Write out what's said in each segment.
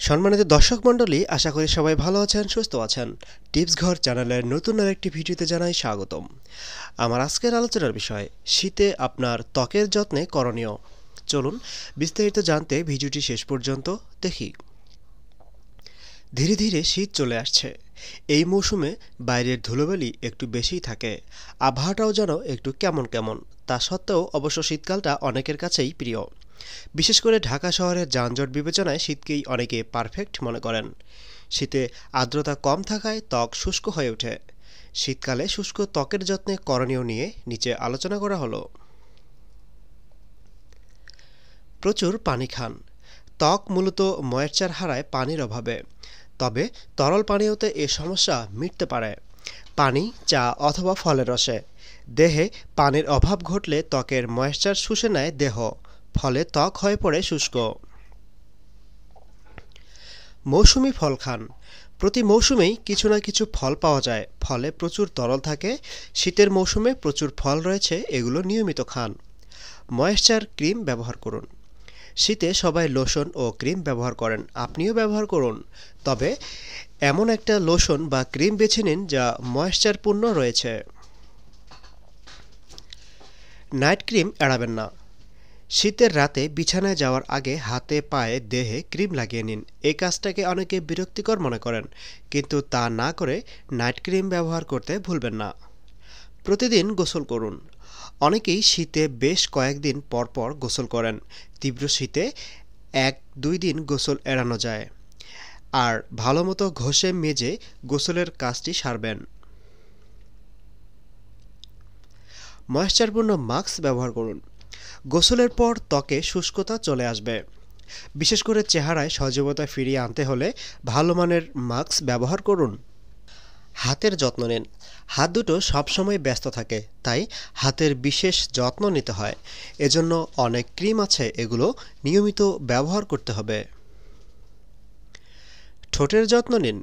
সম্মানিত দর্শক মণ্ডলী, আশা করি সবাই ভালো আছেন, সুস্থ আছেন। টিপস ঘর চ্যানেলের নতুন আর একটি ভিডিওতে জানাই স্বাগতম। আমার আজকের আলোচনার বিষয়, শীতে আপনার ত্বকের যত্নে করণীয়। চলুন বিস্তারিত জানতে ভিডিওটি শেষ পর্যন্ত দেখি। ধীরে ধীরে শীত চলে আসছে। এই মৌসুমে বাইরের ধুলোবালি একটু বেশিই থাকে। আবহাওয়াটাও যেন একটু কেমন কেমন, তা সত্ত্বেও অবশ্য শীতকালটা অনেকের কাছেই প্রিয়। বিশেষ করে ঢাকা শহরের যানজট বিবেচনায় শীতকেই অনেকে পারফেক্ট মনে করেন। শীতে আর্দ্রতা কম থাকায় ত্বক শুষ্ক হয়ে ওঠে। শীতকালে শুষ্ক ত্বকের যত্নে করণীয় নিয়ে নিচে আলোচনা করা হলো। প্রচুর পানি খান। ত্বক মূলত ময়েশ্চার হারায় পানির অভাবে। তবে তরল পানীয়তে এ সমস্যা মিটতে পারে। পানি, চা অথবা ফলের রসে। দেহে পানির অভাব ঘটলে ত্বকের ময়েশ্চার শুষে নেয় দেহ। ফলে ত্বক হয়ে পড়ে শুষ্ক। মৌসুমি ফল খান। প্রতি মৌসুমেই কিছু না কিছু ফল পাওয়া যায়, ফলে প্রচুর তরল থাকে। শীতের মৌসুমে প্রচুর ফল রয়েছে, এগুলো নিয়মিত খান। ময়েশ্চার ক্রিম ব্যবহার করুন। শীতে সবাই লোশন ও ক্রিম ব্যবহার করেন, আপনিও ব্যবহার করুন। তবে এমন একটা লোশন বা ক্রিম বেছে নিন যা ময়েশ্চারপূর্ণ রয়েছে। নাইট ক্রিম এড়াবেন না। শীতের রাতে বিছানায় যাওয়ার আগে হাতে পায়ে দেহে ক্রিম লাগিয়ে নিন। এই কাজটাকে অনেকে বিরক্তিকর মনে করেন, কিন্তু তা না করে নাইট ক্রিম ব্যবহার করতে ভুলবেন না। প্রতিদিন গোসল করুন। অনেকেই শীতে বেশ কয়েকদিন পর পর গোসল করেন। তীব্র শীতে এক, দুই দিন গোসল এড়ানো যায়। আর ভালো মতো ঘষে মেজে গোসলের কাজটি সারবেন। ময়েশ্চারপূর্ণ মাস্ক ব্যবহার করুন। গোসলের পর ত্বকে শুষ্কতা চলে আসবে। বিশেষ করে চেহারায় সজীবতা ফিরিয়ে আনতে হলে ভালো মানের মাস্ক ব্যবহার করুন। হাতের যত্ন নিন। হাত দুটো সবসময় ব্যস্ত থাকে, তাই হাতের বিশেষ যত্ন নিতে হয়। এজন্য অনেক ক্রিম আছে, এগুলো নিয়মিত ব্যবহার করতে হবে। ঠোঁটের যত্ন নিন।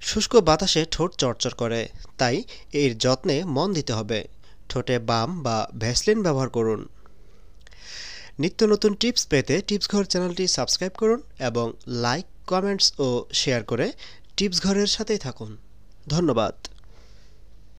শুষ্ক বাতাসে ঠোঁট চরচর করে, তাই এর যত্নে মন দিতে হবে। ঠোঁটে বাম বা ভ্যাসলিন ব্যবহার করুন। নিত্য নতুন টিপস পেতে টিপস ঘর চ্যানেলটি সাবস্ক্রাইব করুন এবং লাইক, কমেন্টস ও শেয়ার করে টিপস ঘরের সাথেই থাকুন। ধন্যবাদ।